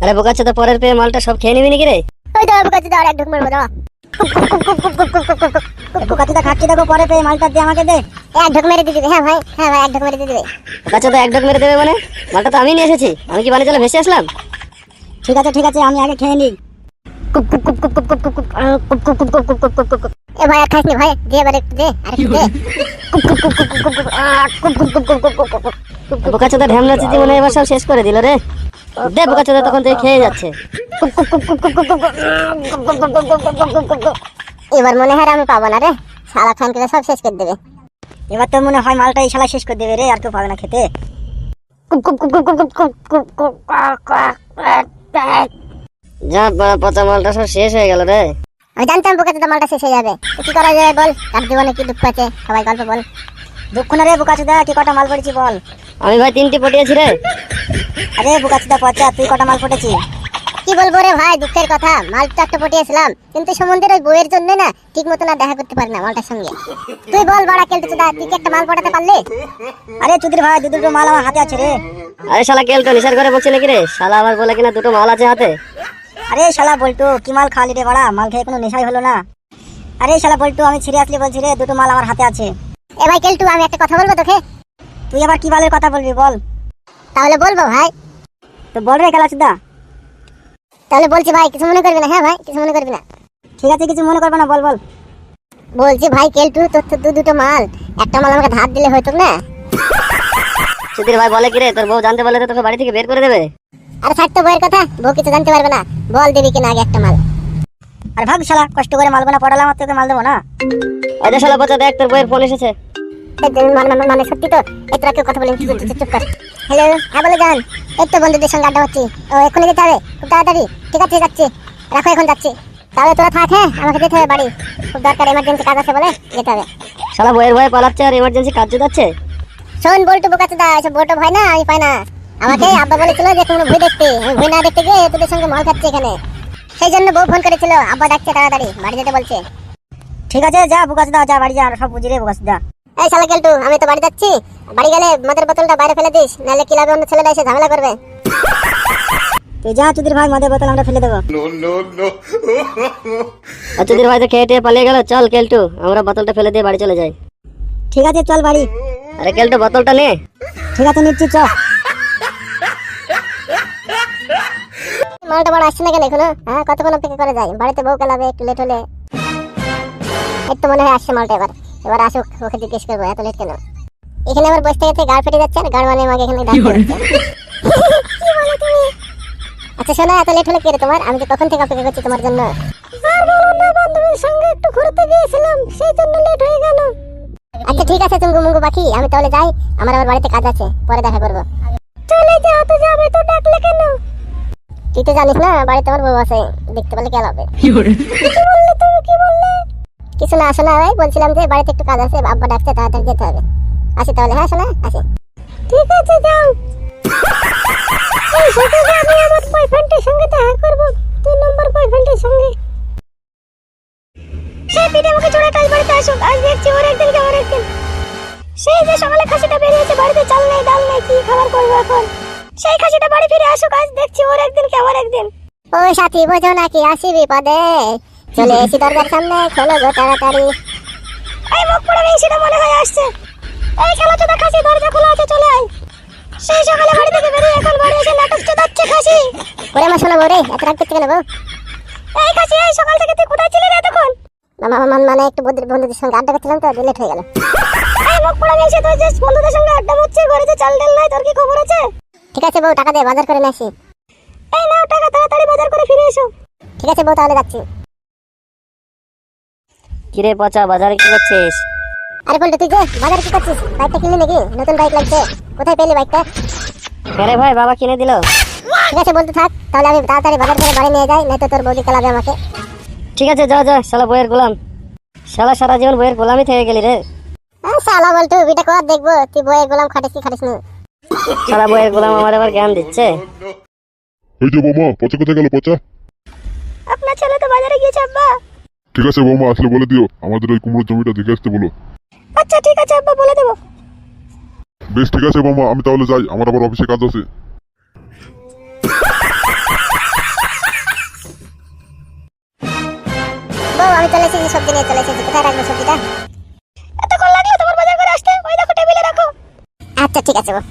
আরে বোকাচ্ছে তো পরের পেয়ে মালটা সব খেয়ে নিবি নাকি রে ওই দাও বুকাচ্ছি দাও এক ঢুক মারবো দাও বোকাচ্ছিটা খাচ্ছি দেখো পরে পেয়ে মালটা দিয়ে আমাকে দে এক ঢুক মেরে দিয়ে হ্যাঁ ভাই হ্যাঁ ভাই এক ঢুক মেরে দিয়ে দিবে বোকাচ্ছা তো এক ডক মেরে দেবে মানে মালটা তো আমি নিয়ে এসেছি আমি কি বানিয়ে চলে ভেসে আসলাম ঠিক আছে ঠিক আছে আমি আগে খেয়ে নিই। ভাই এবার সব শেষ করে দিল রে। দে বোকা চোদা তখন খেয়ে যাচ্ছে। এবার মনে হয় আমি পাবো না রে। সারা খানকে সব শেষ করে দেবে। এবার তো মনে হয় মালটা এই শালা শেষ করে দেবে রে আর কেউ পাবে না খেতে। যা পচা মালটা সব শেষ হয়ে গেল রে। আমি জানতাম বুকাতে তো মালটা শেষ হয়ে যাবে। কি করা যায় বল? তার জীবনে কি দুঃখ আছে? সবাই গল্প বল। দুঃখ না রে বোকাচুদা কি কটা মাল পড়েছি বল। আমি ভাই তিনটি পটিয়েছি রে। আরে বোকাচুদা পচা তুই কটা মাল পটেছি কি বলব রে ভাই দুঃখের কথা। মাল তো একটা পটিয়েছিলাম। কিন্তু সমুদ্রের ওই বইয়ের জন্য না ঠিক মতো না দেখা করতে পারি না মালটার সঙ্গে। তুই বল বাড়া কেলতে চুদা তুই কি একটা মাল পটাতে পারলি? আরে চুদির ভাই দু দুটো মাল আমার হাতে আছে রে। আরে শালা কেল তো নিশার করে বলছি নাকি রে? শালা আবার বলে কিনা দুটো মাল আছে হাতে? আরে শালা বলটু কি মাল খাওয়ালি রে বাড়া? মাল খেয়ে কোনো নেশাই হলো না। আরে শালা বলটু আমি সিরিয়াসলি বলছি রে দুটো মাল আমার হাতে আছে। এ ভাই কেলটু আমি একটা কথা বলব তোকে? তুই আবার কি বালের কথা বলবি বল। তাহলে বলব ভাই। তো বল রে খেলা চুদা তাহলে বলছি ভাই কিছু মনে করবি না হ্যাঁ ভাই? কিছু মনে করবি না? ঠিক আছে কিছু মনে করবে না বল বল। বলছি ভাই কেলটু তোর তো দু দুটো মাল। একটা মাল আমাকে ধার দিলে হয়তো না? সুধীর ভাই বলে কি রে? তোর বউ জানতে পারলে তো তোকে বাড়ি থেকে বের করে দেবে। আরে থাক তো বইয়ের কথা। বউ কিছু জানতে পারবে না। বল দিবি কিনা আগে একটা মাল। আর ভাব শালা কষ্ট করে মাল বানা পড়ালাম আর তোকে মাল দেবো না? ওই যে শালা বাচ্চা দেখ তোর বইয়ের ফোন এসেছে। এই মানে মানে- মানে সত্যি তো? এই তোরা কেউ কথা বলেন? চুপ কর। হ্যালো হ্যাঁ বলে যান এই তো বন্ধুদের সঙ্গে আড্ডা হচ্ছি ও এক্ষুনি যেতে হবে। খুব তাড়াতাড়ি। ঠিক আছে যাচ্ছি। রাখো এখন যাচ্ছি। তাহলে তোরা থাক হ্যাঁ? আমাকে যেতে হবে বাড়ি। খুব দরকার এমার্জেন্সি কাজ আছে বলে যেতে হবে। শালা বইয়ের ভয়ে পালাচ্ছে আর এমার্জেন্সি কাজ যাচ্ছে শোন বলটু বোকাতে দা এসব বটো ভয় না আমি পাই না। আমাকে আব্বা বলেছিল যে তুমি ভুই দেখতে আমি ভুই না দেখতে গিয়ে তোদের সঙ্গে মাল খাচ্ছি এখানে। সেই জন্য বউ ফোন করেছিল আব্বা ডাকছে তাড়াতাড়ি বাড়ি যেতে বলছে। ঠিক আছে যা বুকাস দা যা বাড়ি যা সব বুঝি রে বুকাস দা এই শালা গেলটু আমি তো বাড়ি যাচ্ছি বাড়ি গেলে মদের বোতলটা বাইরে ফেলে দিস নাহলে ক্লাবে অন্য ছেলেরা এসে ঝামেলা করবে? তুই যা চুদির ভাই মদের বোতল আমরা ফেলে দেবো। চুদির ভাই তো খেয়ে টেয়ে পালিয়ে গেল চল কেলটু আমরা বোতলটা ফেলে দিয়ে বাড়ি চলে যাই। ঠিক আছে চল বাড়ি। আরে কেলটু বোতলটা নে। ঠিক আছে নিচ্ছি চ মালটা বড় আসছে না কেন এখনও? হ্যাঁ কতক্ষণ অপেক্ষা করে যায়? বাড়িতে বউ কেলাবে একটু লেট হলে। এই তো মনে হয় আসছে মালটা এবার। এবার আসুক ওকে জিজ্ঞেস করব এত লেট কেন? এখানে আবার বসে থেকে গাড় ফেটে যাচ্ছে আর গাড় মানে আমাকে এখানে আচ্ছা শোনো এত লেট হলো কি রে তোমার? আমি তো কখন থেকে অপেক্ষা করছি তোমার জন্য? আর বলো না বান্ধবীর সঙ্গে একটু ঘুরতে গিয়েছিলাম সেই জন্য লেট হয়ে গেল। আচ্ছা ঠিক আছে চুঙ্গু মুঙ্গু পাখি আমি তাহলে যাই আমার আবার বাড়িতে কাজ আছে পরে দেখা করব। চলে যাও তো যাবে তো তুই তো জানিস না বাড়িতে আমার বউ আছে দেখতে পেলে কেন হবে। কি বললে তুমি কি বললে? কিছু না শোনা ভাই বলছিলাম যে বাড়িতে একটু কাজ আছে আব্বা ডাকছে তাড়াতাড়ি যেতে হবে। আসি তাহলে হ্যাঁ শোনা আসি। ঠিক আছে যাও। এই সকালে আমি আমার বয়ফ্রেন্ডের সঙ্গে দেখা করব। দুই নম্বর বয়ফ্রেন্ডের সঙ্গে। সেই পিঠে মুখে চড়ে কাজ বাড়িতে আসুক আজ দেখছি ওর একদিন। সেই যে সকালে খাসিটা বেরিয়েছে বাড়িতে চাল নেই ডাল নেই কি খাবার করব এখন? সেই খাসিটা বাড়ি ফিরে আসুক আজ দেখছি ওর একদিন কে আমার একদিন। ও সাথী বোঝো নাকি আসি বিপদে। চলে এসি দরজার সামনে খোলো গো তাড়াতাড়ি। এই মুখ পড়ে সেটা মনে হয় আসছে। এই খেলা চোদা খাসি দরজা খোলা আছে চলে আয়। সেই সকালে বাড়ি থেকে বেরিয়ে এখন বাড়ি এসে নাটক চোদাচ্ছে খাসি। ওরে আমার শোনা বউ রে এত রাগ করতে বউ এই খাসি এই সকাল থেকে তুই কোথায় ছিলি রে তখন মামা মানে একটু বন্ধুদের সঙ্গে আড্ডা করছিলাম তো লেট হয়ে গেল। এই মুখ পড়ে গেছে তোর যে বন্ধুদের সঙ্গে আড্ডা হচ্ছে ঘরে যে চাল ডাল নাই তোর কি খবর আছে? ঠিক আছে বউ টাকা দে বাজার করে নিয়ে আসি। এই নাও টাকা তাড়াতাড়ি বাজার করে ফিরে এসো। ঠিক আছে বউ তাহলে যাচ্ছি। কিরে পচা বাজারে কি করছিস? আরে বলতো তুই যে বাজারে কি করছিস? বাইকটা কিনলি নাকি? নতুন বাইক লাগছে। কোথায় পেলি বাইকটা? আরে ভাই বাবা কিনে দিল। ঠিক আছে বলতে থাক। তাহলে আমি তাড়াতাড়ি বাজার করে বাড়ি নিয়ে যাই নয়তো তোর বৌদি খেলাবে আমাকে। ঠিক আছে যা যা শালা বইয়ের গোলাম। শালা সারা জীবন বইয়ের গোলামই থেকে গেলি রে। শালা বলতো বিটা কর দেখব। তুই বইয়ের গোলাম খাটিস কি খাটিস না সারা বইয়ের গোলাম আমার আবার জ্ঞান দিচ্ছে। এই যে বৌমা পচা কোথায় গেল পচা? আপনার ছেলে তো বাজারে গিয়েছে আব্বা। ঠিক আছে বৌমা আসলে বলে দিও আমাদের ওই কুমড়োর জমিটা দেখে আসতে বলো। আচ্ছা ঠিক আছে আব্বা বলে দেবো। বেশ ঠিক আছে বৌমা আমি তাহলে যাই আমার আবার অফিসে কাজ আছে। বউ আমি চলে এসেছি সবজি নিয়ে চলে এসেছি। কোথায় রাখব সবজিটা? এতক্ষণ লাগল তোমার বাজার করে আসতে? ওই দেখো টেবিলে রাখো। আচ্ছা ঠিক আছে বউ।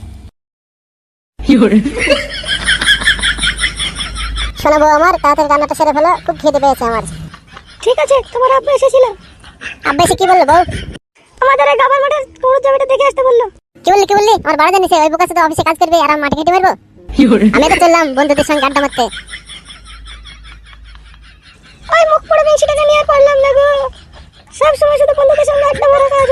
শোনো বউ আমার তাড়াতাড়ি রান্নাটা সেরে ফেলো খুব খিদে পেয়েছে আমার। ঠিক আছে তোমার আব্বু এসেছিল। আব্বা এসে কি বলল বউ? আমাদের এই গাবার মাঠের গরুর জমিটা দেখে আসতে বলল। কি বললি কি বললি? আমার বাড়া জানিস ওই বোকার সাথে অফিসে কাজ করবে আর আমি মাঠে খেটে মারবো? আমি তো চললাম বন্ধুদের সঙ্গে আড্ডা মারতে। ওই মুখ পড়ে বেশি টাকা নিয়ে আর পারলাম না গো। সব সময় শুধু বন্ধুদের সঙ্গে আড্ডা মারা কাজ